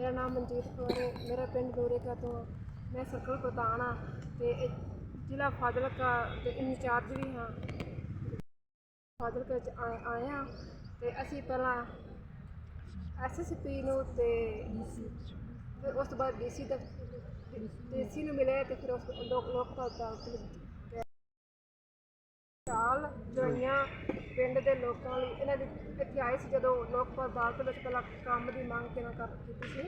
ਮੇਰਾ ਨਾਮ ਮਨਜੀਤ ਕੌਰ ਹੈ, ਮੇਰਾ ਪਿੰਡ ਦੂਰੇਕਾ ਤੋਂ ਆ। ਮੈਂ ਸਰਕਲ ਪ੍ਰਧਾਨ ਹਾਂ ਤੇ ਇਹ ਜ਼ਿਲ੍ਹਾ ਫਾਜ਼ਿਲਕਾ ਦੇ ਇੰਚਾਰਜ ਵੀ ਹਾਂ। ਫਾਜ਼ਿਲਕਾ ਚ ਆਏ ਆਏ ਹਾਂ ਤੇ ਅਸੀਂ ਪਹਿਲਾਂ ਐਸਐਸਪੀ ਨੂੰ ਤੇ ਫਿਰ ਉਸ ਤੋਂ ਬਾਅਦ ਡੀਸੀ ਤੱਕ ਡੀਸੀ ਨੂੰ ਮਿਲੇ ਤੇ ਫਿਰ ਉਸ ਲੋਕ ਲੋਕ ਅਦਾਲਤ ਸਾਲ ਜੋਈਆਂ ਪਿੰਡ ਦੇ ਲੋਕਾਂ ਲਈ ਇਹਨਾਂ ਦੀ ਇੱਥੇ ਆਏ ਸੀ ਜਦੋਂ ਲੋਕ ਅਦਾਲਤ ਵਿੱਚ ਪਹਿਲਾਂ ਕੰਮ ਦੀ ਮੰਗ ਕਿਵੇਂ ਕਰ ਕੀਤੀ ਸੀ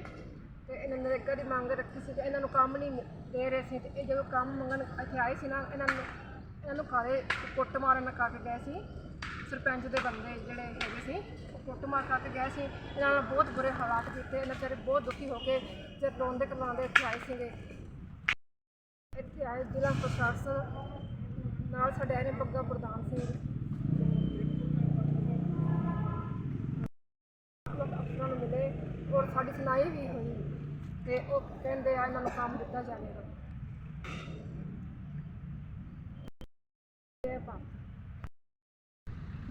ਤੇ ਇਹਨਾਂ ਨੇ ਨਰੇਗਾ ਦੀ ਮੰਗ ਰੱਖੀ ਸੀ ਕਿ ਇਹਨਾਂ ਨੂੰ ਕੰਮ ਨਹੀਂ ਦੇ ਰਹੇ ਸੀ ਤੇ ਇਹ ਜਦੋਂ ਕੰਮ ਮੰਗਣ ਇੱਥੇ ਆਏ ਸੀ ਨਾ, ਇਹਨਾਂ ਨੂੰ ਇਹਨਾਂ ਨੂੰ ਕਾਲੇ ਕੁੱਟ ਮਾਰਨ ਕੱਟ ਗਏ ਸੀ। ਸਰਪੰਚ ਦੇ ਬੰਦੇ ਜਿਹੜੇ ਹੈਗੇ ਸੀ, ਉਹ ਕੁੱਟ ਮਾਰ ਕੱਟ ਗਏ ਸੀ। ਇਹਨਾਂ ਨਾਲ ਬਹੁਤ ਬੁਰੇ ਹਾਲਾਤ ਕੀਤੇ, ਇਹਨਾਂ ਵਿਚਾਰੇ ਬਹੁਤ ਦੁਖੀ ਹੋ ਕੇ ਤੇ ਰੋਂਦੇ ਕਰਵਾਉਂਦੇ ਇੱਥੇ ਆਏ ਸੀਗੇ। ਇੱਥੇ ਆਏ ਜ਼ਿਲ੍ਹਾ ਪ੍ਰਸ਼ਾਸਨ ਨਾਲ ਸਾਡੇ ਆਏ ਨੇ ਬੱਗਾ ਪ੍ਰਧਾਨ ਸਿੰਘ ਲੋਕ ਅਫਸਰਾਂ ਨੂੰ ਮਿਲੇ ਔਰ ਸਾਡੀ ਸੁਣਾਈ ਵੀ ਹੋਈ ਤੇ ਉਹ ਕਹਿੰਦੇ ਆ ਇਹਨਾਂ ਨੂੰ ਕੰਮ ਦਿੱਤਾ ਜਾਵੇਗਾ। ਜੈ ਭਾਰਤ।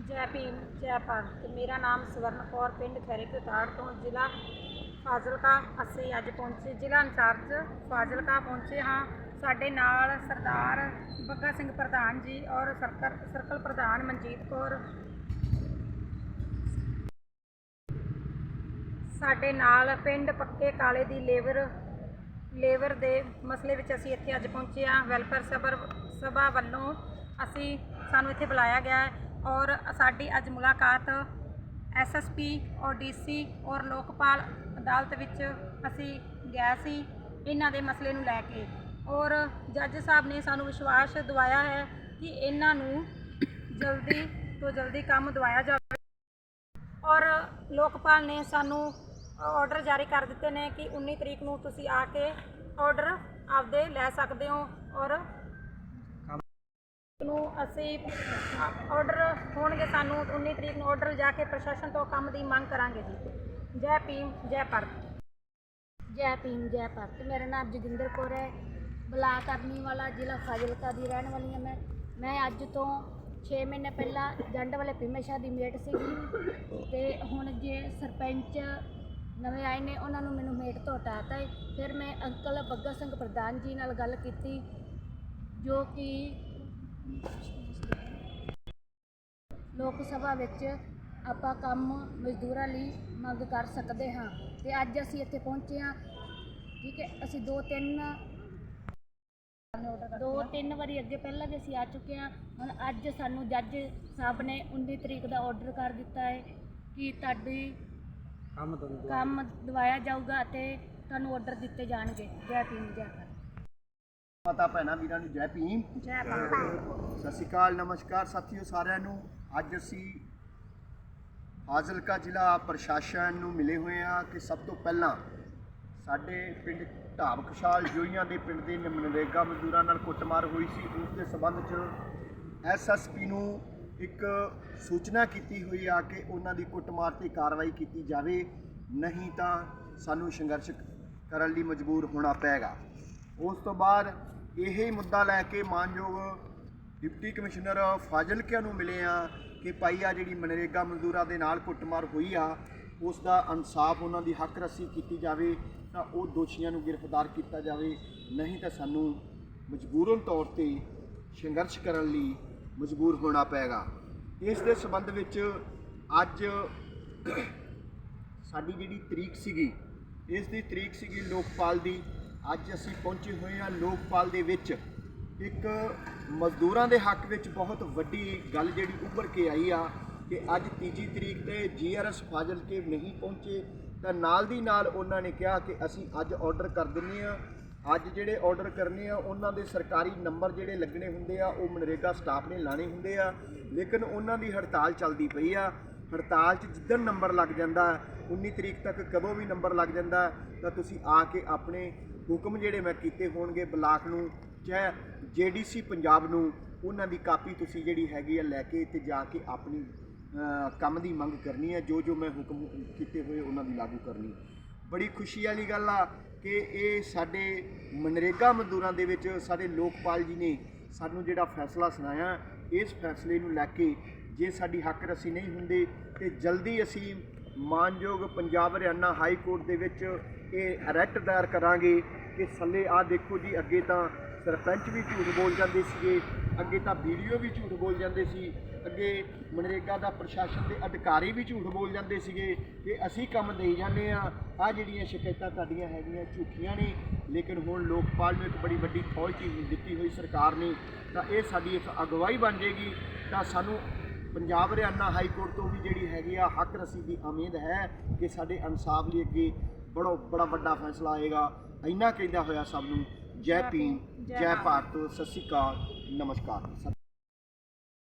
ਜੈ ਭੀਮ, ਜੈ ਭਾਰਤ। ਮੇਰਾ ਨਾਮ ਸਵਰਨ ਕੌਰ, ਪਿੰਡ ਖੈਰੇ ਕਤਾੜ ਤੋਂ ਜ਼ਿਲ੍ਹਾ ਫਾਜ਼ਿਲਕਾ ਅਸੀਂ ਅੱਜ ਪਹੁੰਚੇ, ਜ਼ਿਲ੍ਹਾ ਇੰਚਾਰਜ ਫਾਜ਼ਿਲਕਾ ਪਹੁੰਚੇ ਹਾਂ। ਸਾਡੇ ਨਾਲ ਸਰਦਾਰ ਬੱਗਾ ਸਿੰਘ ਪ੍ਰਧਾਨ ਜੀ ਔਰ ਸਰਕਲ ਸਰਕਲ ਪ੍ਰਧਾਨ ਮਨਜੀਤ ਕੌਰ ਸਾਡੇ ਨਾਲ ਪਿੰਡ ਪੱਕੇ ਕਾਲੇ ਦੀ ਲੇਬਰ ਲੇਬਰ ਦੇ ਮਸਲੇ ਵਿੱਚ ਅਸੀਂ ਇੱਥੇ ਅੱਜ ਪਹੁੰਚੇ ਹਾਂ। ਵੈਲਫੇਅਰ ਸਭਰ ਸਭਾ ਵੱਲੋਂ ਅਸੀਂ ਸਾਨੂੰ ਇੱਥੇ ਬੁਲਾਇਆ ਗਿਆ ਹੈ ਔਰ ਸਾਡੀ ਅੱਜ ਮੁਲਾਕਾਤ ਐਸਐਸਪੀ ਔਰ ਡੀਸੀ ਔਰ ਲੋਕਪਾਲ ਅਦਾਲਤ ਵਿੱਚ ਅਸੀਂ ਗਏ ਸੀ ਇਹਨਾਂ ਦੇ ਮਸਲੇ ਨੂੰ ਲੈ ਕੇ। ਔਰ ਜੱਜ ਸਾਹਿਬ ਨੇ ਸਾਨੂੰ ਵਿਸ਼ਵਾਸ ਦਿਵਾਇਆ ਹੈ ਕਿ ਇਹਨਾਂ ਨੂੰ ਜਲਦੀ ਤੋਂ ਜਲਦੀ ਕੰਮ ਦਵਾਇਆ ਜਾਵੇ। ਔਰ ਲੋਕਪਾਲ ਨੇ ਸਾਨੂੰ ਆਰਡਰ ਜਾਰੀ ਕਰ ਦਿੱਤੇ ਨੇ ਕਿ 19 ਤਰੀਕ ਨੂੰ ਤੁਸੀਂ ਆ ਕੇ ਆਰਡਰ ਆਪਦੇ ਲੈ ਸਕਦੇ ਹੋ ਔਰ ਨੂੰ ਅਸੀਂ ਆਰਡਰ ਹੋਣਗੇ ਸਾਨੂੰ 19 ਤਰੀਕ ਨੂੰ ਆਰਡਰ ਜਾ ਕੇ ਪ੍ਰਸ਼ਾਸਨ ਤੋਂ ਕੰਮ ਦੀ ਮੰਗ ਕਰਾਂਗੇ ਜੀ। ਜੈ ਭੀਮ, ਜੈ ਭਾਰਤ। ਜੈ ਭੀਮ, ਜੈ ਭਾਰਤ। ਮੇਰਾ ਨਾਮ ਜੋਗਿੰਦਰ ਕੌਰ ਹੈ। ਬਲਾਕ ਕਰਨੀ ਵਾਲਾ ਜ਼ਿਲ੍ਹਾ ਫਾਜ਼ਿਲਕਾ ਦੀ ਰਹਿਣ ਵਾਲੀ ਹਾਂ ਮੈਂ। ਮੈਂ ਅੱਜ ਤੋਂ 6 ਮਹੀਨੇ ਪਹਿਲਾਂ ਜੰਡ ਵਾਲੇ ਭੀਮੇਸ਼ਾ ਦੀ ਮੇਟ ਸੀਗੀ ਤੇ ਹੁਣ ਜੇ ਸਰਪੰਚ ਨਵੇਂ ਆਏ ਨੇ, ਉਹਨਾਂ ਨੂੰ ਮੈਨੂੰ ਮੇਟ ਤੋਂ ਹਟਾਤਾ ਹੈ ਫਿਰ ਮੈਂ ਅੰਕਲ ਬੱਗਾ ਸਿੰਘ ਪ੍ਰਧਾਨ ਜੀ ਨਾਲ ਗੱਲ ਕੀਤੀ, ਜੋ ਕਿ ਲੋਕ ਸਭਾ ਵਿੱਚ ਆਪਾਂ ਕੰਮ ਮਜ਼ਦੂਰਾਂ ਲਈ ਮੰਗ ਕਰ ਸਕਦੇ ਹਾਂ। ਤੇ ਅੱਜ ਅਸੀਂ ਇੱਥੇ ਪਹੁੰਚੇ ਹਾਂ। ਠੀਕ ਹੈ, ਅਸੀਂ ਦੋ ਤਿੰਨ ਦੋ ਤਿੰਨ ਵਾਰੀ ਅੱਗੇ ਪਹਿਲਾਂ ਵੀ ਅਸੀਂ ਆ ਚੁੱਕੇ ਹਾਂ। ਹੁਣ ਅੱਜ ਸਾਨੂੰ ਜੱਜ ਸਾਹਿਬ ਨੇ 19 ਤਰੀਕ ਦਾ ਆਰਡਰ ਕਰ ਦਿੱਤਾ ਹੈ ਕਿ ਤੁਹਾਡੀ ਕੰਮ ਦਵਾਇਆ ਜਾਊਗਾ ਅਤੇ ਤੁਹਾਨੂੰ ਆਰਡਰ ਦਿੱਤੇ ਜਾਣਗੇ। ਜੈ ਭੀਮ ਜੈ ਭਾਰਤ। ਮਾਤਾ ਭੈਣਾਂ ਵੀਰਾਂ ਨੂੰ ਜੈ ਭੀਮ। ਜੈ ਸਤਿ ਸ਼੍ਰੀ ਅਕਾਲ ਨਮਸਕਾਰ ਸਾਥੀਓ ਸਾਰਿਆਂ ਨੂੰ। ਅੱਜ ਅਸੀਂ ਫਾਜ਼ਿਲਕਾ ਜ਼ਿਲ੍ਹਾ ਪ੍ਰਸ਼ਾਸਨ ਨੂੰ ਮਿਲੇ ਹੋਏ ਹਾਂ ਕਿ ਸਭ ਤੋਂ ਪਹਿਲਾਂ ਸਾਡੇ ਪਿੰਡ ਢਾਬ ਖੁਸ਼ਾਲ ਜੋਈਆਂ ਦੇ ਪਿੰਡ ਦੇ ਨਮਨਰੇਗਾ ਮਜ਼ਦੂਰਾਂ ਨਾਲ ਕੁੱਟਮਾਰ ਹੋਈ ਸੀ। ਉਸ ਦੇ ਸਬੰਧ 'ਚ ਐਸਐਸਪੀ ਨੂੰ ਇੱਕ ਸੂਚਨਾ ਕੀਤੀ ਹੋਈ ਆ ਕਿ ਉਹਨਾਂ ਦੀ ਕੁੱਟਮਾਰ ਤੇ ਕਾਰਵਾਈ ਕੀਤੀ ਜਾਵੇ, ਨਹੀਂ ਤਾਂ ਸਾਨੂੰ ਸੰਘਰਸ਼ ਕਰਨ ਲਈ ਮਜਬੂਰ ਹੋਣਾ ਪਏਗਾ। ਉਸ ਤੋਂ ਬਾਅਦ ਇਹ ਹੀ ਮੁੱਦਾ ਲੈ ਕੇ ਮਾਨਯੋਗ ਡਿਪਟੀ ਕਮਿਸ਼ਨਰ ਫਾਜ਼ਿਲਕਿਆ ਨੂੰ ਮਿਲੇ ਆ ਕਿ ਭਾਈ ਆ ਜਿਹੜੀ ਮਨਰੇਗਾ ਮਜ਼ਦੂਰਾਂ ਦੇ ਨਾਲ ਕੁੱਟਮਾਰ ਹੋਈ ਆ, ਉਸ ਦਾ ਇਨਸਾਫ ਉਹਨਾਂ ਦੀ ਹੱਕ ਰੱਸੀ ਕੀਤੀ ਜਾਵੇ, ਤਾਂ ਉਹ ਦੋਸ਼ੀਆਂ ਨੂੰ ਗ੍ਰਿਫਤਾਰ ਕੀਤਾ ਜਾਵੇ, ਨਹੀਂ ਤਾਂ ਸਾਨੂੰ ਮਜਬੂਰਨ ਤੌਰ ਤੇ ਸੰਘਰਸ਼ ਕਰਨ ਲਈ ਮਜਬੂਰ ਹੋਣਾ ਪਏਗਾ। ਇਸ ਦੇ ਸੰਬੰਧ ਵਿੱਚ ਅੱਜ ਸਾਡੀ ਜਿਹੜੀ ਤਰੀਕ ਸੀਗੀ, ਇਸ ਦੀ ਤਰੀਕ ਸੀਗੀ ਲੋਕਪਾਲ ਦੀ। ਅੱਜ ਅਸੀਂ ਪਹੁੰਚੇ ਹੋਏ ਹਾਂ ਲੋਕਪਾਲ ਦੇ ਵਿੱਚ। ਇੱਕ ਮਜ਼ਦੂਰਾਂ ਦੇ ਹੱਕ ਵਿੱਚ ਬਹੁਤ ਵੱਡੀ ਗੱਲ ਜਿਹੜੀ ਉੱਭਰ ਕੇ ਆਈ ਆ ਕਿ ਅੱਜ ਤੀਜੀ ਤਰੀਕ ਤੇ ਜੀਆਰਐਸ ਫਾਜ਼ਿਲਕੇ ਨਹੀਂ ਪਹੁੰਚੇ। ਤਾਂ ਨਾਲ ਦੀ ਨਾਲ ਉਹਨਾਂ ਨੇ ਕਿਹਾ ਕਿ ਅਸੀਂ ਅੱਜ ਆਰਡਰ ਕਰ ਦਿੰਨੇ ਆ ਅੱਜ ਜਿਹੜੇ ਆਰਡਰ ਕਰਨੇ ਆ, ਉਹਨਾਂ ਦੇ ਸਰਕਾਰੀ ਨੰਬਰ ਜਿਹੜੇ ਲੱਗਣੇ ਹੁੰਦੇ ਆ, ਉਹ ਮਨਰੇਗਾ ਸਟਾਫ ਨੇ ਲਾਣੇ ਹੁੰਦੇ ਆ। ਲੇਕਿਨ ਉਹਨਾਂ ਦੀ ਹੜਤਾਲ ਚੱਲਦੀ ਪਈ ਆ। ਹੜਤਾਲ 'ਚ ਜਿੱਦਣ ਨੰਬਰ ਲੱਗ ਜਾਂਦਾ 19 ਤਰੀਕ ਤੱਕ ਕਦੋਂ ਵੀ ਨੰਬਰ ਲੱਗ ਜਾਂਦਾ, ਤਾਂ ਤੁਸੀਂ ਆ ਕੇ ਆਪਣੇ ਹੁਕਮ ਜਿਹੜੇ ਮੈਂ ਕੀਤੇ ਹੋਣਗੇ ਬਲਾਕ ਨੂੰ, ਚਾਹੇ ਜੀਡੀਸੀ ਪੰਜਾਬ ਨੂੰ, ਉਹਨਾਂ ਦੀ ਕਾਪੀ ਤੁਸੀਂ ਜਿਹੜੀ ਹੈਗੀ ਆ ਲੈ ਕੇ ਤੇ ਜਾ ਕੇ ਆਪਣੀ ਕੰਮ ਦੀ ਮੰਗ ਕਰਨੀ ਹੈ ਜੋ ਜੋ ਮੈਂ ਹੁਕਮ ਕੀਤੇ ਹੋਏ ਉਹਨਾਂ ਦੀ ਲਾਗੂ ਕਰਨੀ। ਬੜੀ ਖੁਸ਼ੀ ਵਾਲੀ ਗੱਲ ਆ ਕਿ ਇਹ ਸਾਡੇ ਮਨਰੇਗਾ ਮਜ਼ਦੂਰਾਂ ਦੇ ਵਿੱਚ ਸਾਡੇ ਲੋਕਪਾਲ ਜੀ ਨੇ ਸਾਨੂੰ ਜਿਹੜਾ ਫੈਸਲਾ ਸੁਣਾਇਆ, ਇਸ ਫੈਸਲੇ ਨੂੰ ਲੈ ਕੇ ਜੇ ਸਾਡੀ ਹੱਕ ਰਸੀ ਨਹੀਂ ਹੁੰਦੇ ਤੇ ਜਲਦੀ ਅਸੀਂ ਮਾਨਯੋਗ ਪੰਜਾਬ ਹਰਿਆਣਾ ਹਾਈ ਕੋਰਟ ਦੇ ਵਿੱਚ ਇਹ ਰੈਟ ਦਾਇਰ ਕਰਾਂਗੇ ਕਿ ਥੱਲੇ ਆ ਦੇਖੋ ਜੀ, ਅੱਗੇ ਤਾਂ ਸਰਪੰਚ ਵੀ ਝੂਠ ਬੋਲ ਜਾਂਦੇ ਸੀਗੇ ਅੱਗੇ ਤਾਂ ਵੀਡੀਓ ਵੀ ਝੂਠ ਬੋਲ ਜਾਂਦੇ ਸੀ ਅੱਗੇ ਮਨਰੇਗਾ ਦਾ ਪ੍ਰਸ਼ਾਸਨ ਦੇ ਅਧਿਕਾਰੀ ਵੀ ਝੂਠ ਬੋਲ ਜਾਂਦੇ ਸੀਗੇ ਕਿ ਅਸੀਂ ਕੰਮ ਦੇਈ ਜਾਂਦੇ ਆ ਆ ਜਿਹੜੀਆਂ ਸ਼ਿਕਾਇਤਾਂ ਤੁਹਾਡੀਆਂ ਹੈਗੀਆਂ ਝੂਠੀਆਂ ਨੇ ਲੇਕਿਨ ਹੁਣ ਲੋਕਪਾਲ ਨੂੰ ਇੱਕ ਬੜੀ ਵੱਡੀ ਅਥਾਰਟੀ ਦਿੱਤੀ ਹੋਈ ਸਰਕਾਰ ਨੇ ਤਾਂ ਇਹ ਸਾਡੀ ਇੱਕ ਅਗਵਾਈ ਬਣ ਜਾਏਗੀ ਤਾਂ ਸਾਨੂੰ ਪੰਜਾਬ ਹਰਿਆਣਾ ਹਾਈ ਕੋਰਟ ਤੋਂ ਵੀ ਜਿਹੜੀ ਹੈਗੀ ਆ ਹੱਕ ਰਸੀ ਦੀ ਉਮੀਦ ਹੈ ਕਿ ਸਾਡੇ ਇਨਸਾਫ ਲਈ ਅੱਗੇ ਬੜਾ ਬੜਾ ਵੱਡਾ ਫੈਸਲਾ ਆਏਗਾ ਇੰਨਾ ਕਹਿੰਦਾ ਹੋਇਆ ਸਭ ਨੂੰ ਜੈ ਭੀਮ ਜੈ ਭਾਰਤ ਸਤਿ ਸ਼੍ਰੀ ਅਕਾਲ। ਨਮਸਕਾਰ।